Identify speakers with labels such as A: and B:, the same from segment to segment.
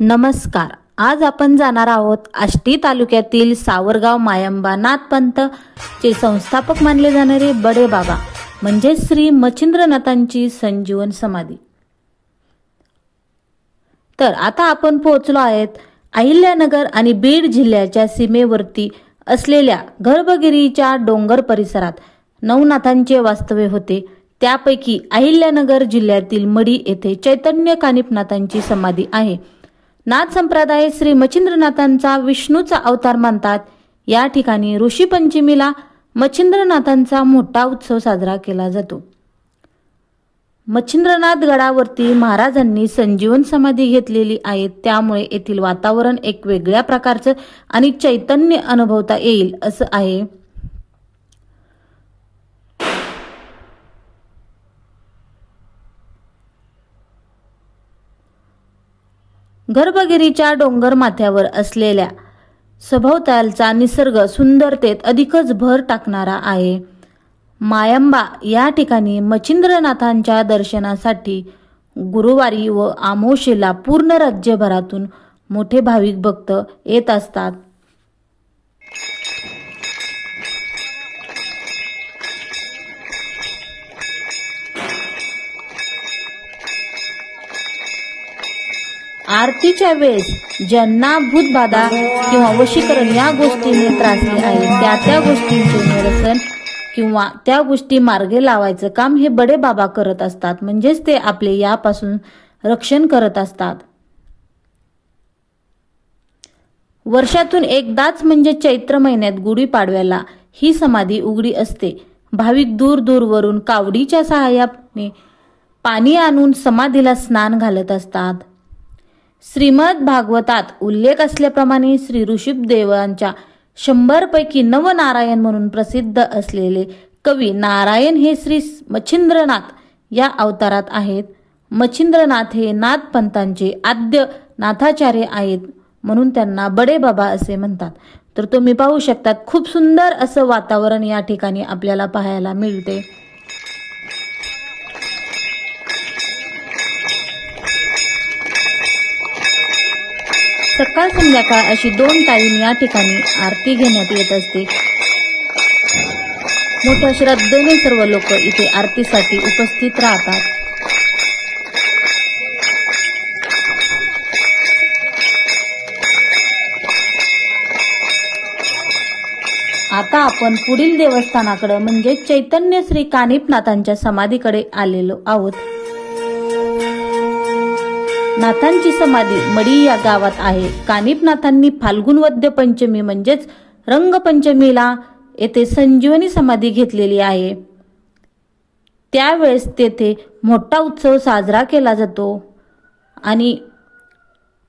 A: नमस्कार. आज आपण जाणार आहोत आष्टी तालुक्यातील सावरगाव मायंबा नाथपंथ चे संस्थापक मानले जाणारे बडे बाबा म्हणजे श्री मच्छिंद्रनाथांची संजीवन समाधी. तर आता आपण पोहोचलो आहेत अहिल्यानगर आणि बीड जिल्ह्याच्या सीमेवरती असलेल्या गर्भगिरीच्या डोंगर परिसरात. नवनाथांचे वास्तव्य होते. त्यापैकी अहिल्यानगर जिल्ह्यातील मडी येथे चैतन्य कानिपनाथांची समाधी आहे. नाथ संप्रदाय श्री मच्छिंद्रनाथांचा विष्णूचा अवतार मानतात. या ठिकाणी ऋषी पंचमीला मच्छिंद्रनाथांचा मोठा उत्सव साजरा केला जातो. मच्छिंद्रनाथ गडावरती महाराजांनी संजीवन समाधी घेतलेली आहे. त्यामुळे येथील वातावरण एक वेगळ्या प्रकारचं आणि चैतन्य अनुभवता येईल असं आहे. गर्भगिरीच्या डोंगर माथ्यावर असलेल्या सभोवतालचा निसर्ग सुंदरतेत अधिकच भर टाकणारा आहे. मायंबा या ठिकाणी मच्छिंद्रनाथांच्या दर्शनासाठी गुरुवारी व आमोशेला पूर्ण राज्यभरातून मोठे भाविक भक्त येत असतात. आरतीच्या वेळेस ज्यांना भूतबाधा किंवा वशीकरण या गोष्टीने त्रासले आहे त्या त्या गोष्टींचे निरसन किंवा त्या गोष्टी मार्गे लावायचं काम हे बडे बाबा करत असतात. म्हणजेच ते आपले यापासून रक्षण करत असतात. वर्षातून एकदाच म्हणजे चैत्र महिन्यात गुढीपाडव्याला ही समाधी उघडी असते. भाविक दूर दूरवरून कावडीच्या सहाय्याने पाणी आणून समाधीला स्नान घालत असतात. श्रीमद भागवतात उल्लेख असल्याप्रमाणे श्री ऋषभदेवांच्या शंभरपैकी नवनारायण म्हणून प्रसिद्ध असलेले कवी नारायण हे श्री मच्छिंद्रनाथ या अवतारात आहेत. मच्छिंद्रनाथ हे नाथपंथांचे आद्य नाथाचार्य आहेत म्हणून त्यांना बडे बाबा असे म्हणतात. तर तुम्ही पाहू शकतात खूप सुंदर असं वातावरण या ठिकाणी आपल्याला पाहायला मिळते. सकाळ संध्याकाळ अशी दोन टाईम या ठिकाणी आरती घेण्यात येत असते. मोठ्या श्रद्धेने सर्व लोक इथे आरतीसाठी उपस्थित राहतात. आता आपण पुढील देवस्थानाकडे म्हणजे चैतन्य श्री कानिपनाथांच्या समाधीकडे आलेलो आहोत. नाथांची समाधी मडी या गावात आहे. कानिपनाथांनी फाल्गुन वद्य पंचमी म्हणजेच रंगपंचमीला येथे संजीवनी समाधी घेतलेली आहे. त्यावेळेस तेथे मोठा उत्सव साजरा केला जातो. आणि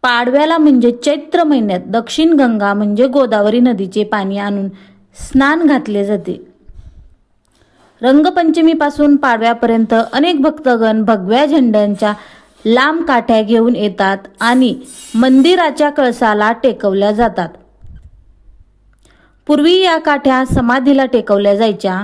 A: पाडव्याला म्हणजे चैत्र महिन्यात दक्षिण गंगा म्हणजे गोदावरी नदीचे पाणी आणून स्नान घातले जाते. रंगपंचमीपासून पाडव्यापर्यंत अनेक भक्तगण भगव्या झेंड्यांच्या लांब काठ्या घेऊन येतात आणि मंदिराच्या कळसाला टेकवल्या जातात. पूर्वी या काठ्या समाधीला टेकवल्या जायच्या.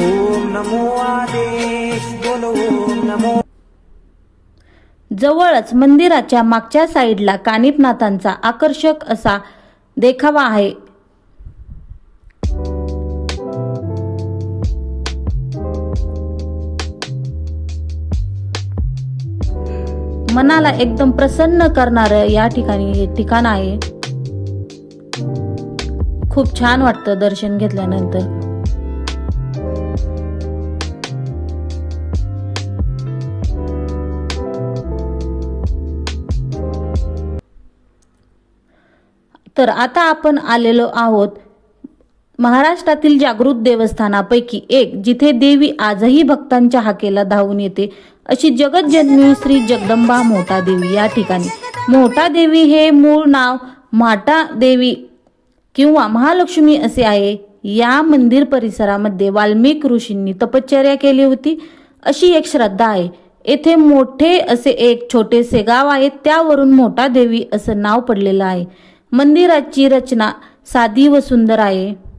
B: ओम नमो आदेश बोलो ओम नमो
A: जवळच मंदिराच्या मागच्या साईडला कानिपनाथांचा आकर्षक असा देखावा आहे. मनाला एकदम प्रसन्न करणार या ठिकाणी हे ठिकाण आहे. खूप छान वाटतं दर्शन घेतल्यानंतर. तर आता आपण आलेलो आहोत महाराष्ट्रातील जागृत देवस्थानापैकी एक जिथे देवी आजही भक्तांच्या हाकेला धावून येते. अशी जगतजन्मी श्री जगदंबा मोठा देवी या ठिकाणी. मोठा देवी हे मूळ नाव माटा देवी किंवा महालक्ष्मी असे आहे. या मंदिर परिसरामध्ये वाल्मिक ऋषींनी तपश्चर्या केली होती. अशी एक श्रद्धा आहे. येथे मोठे असे एक छोटेसे गाव आहे. त्यावरून मोठा देवी असं नाव पडलेलं आहे. मंदिराची रचना साधी व सुंदर आहे.